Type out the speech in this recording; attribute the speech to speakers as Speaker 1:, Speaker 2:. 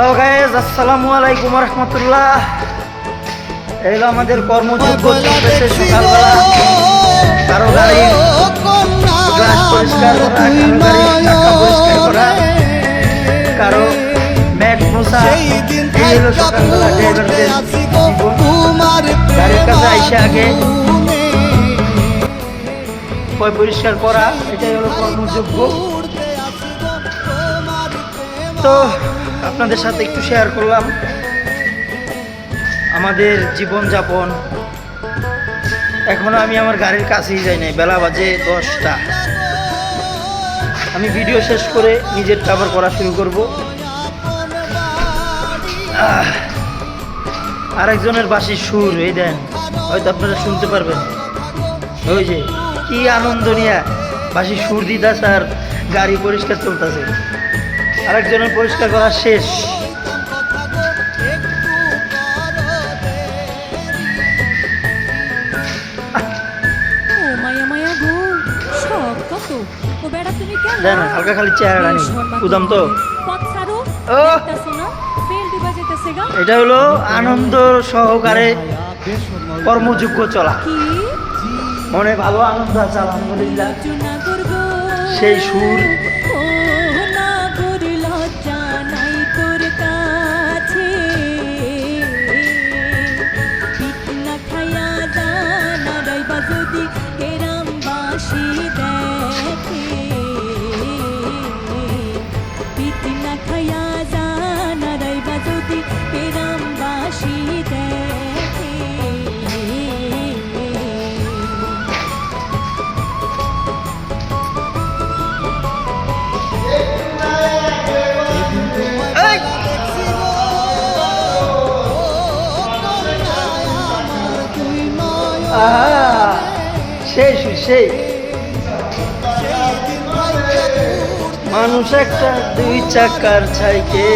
Speaker 1: Hello guys আসসালামু আলাইকুম রহমতুল্লাহ এই হলো আমাদের কর্মযোগ্য চলতেছে সকালবেলা। কারও গাড়ি গ্লাস পরিষ্কার করা কারও গাড়ি চাকা পরিষ্কার করা কারও ম্যাট মোছা এই হলো সকালবেলা ড্রাইভারদের গাড়ির কাছে আইসে আগে। পরিষ্কার করা এটাই হলো কর্মযোগ্য তো আপনাদের সাথে একটু শেয়ার করলাম আমাদের জীবনযাপন। এখনও আমি আমার গাড়ির কাছেই যাই নাই, বেলা বাজে দশটা। আমি ভিডিও শেষ করে নিজের কাভার করা শুরু করব। আরেকজনের বাসি সুর, এই দেন, হয়তো আপনারা শুনতে পারবেন। ওই যে, কি আনন্দ নিয়ে বাসি সুর দিদাস আর গাড়ি পরিষ্কার চলতেছে। আরেকজনের পরিষ্কার করা শেষ। হালকা খালি চেহারা নেই উদাম তো। এটা হলো আনন্দ সহকারে কর্মযোগ্য চলা। মনে ভালো আনন্দ আছে আলহামদুলিল্লাহ। সেই সুর।
Speaker 2: যদি এরাম বাসি দেখে পিঠ না খায়া জানা রাইবা যদি এরাম বাসি দেখে
Speaker 1: এই! সেই সেই মানুষ একটা দুই চাকার ছাইকে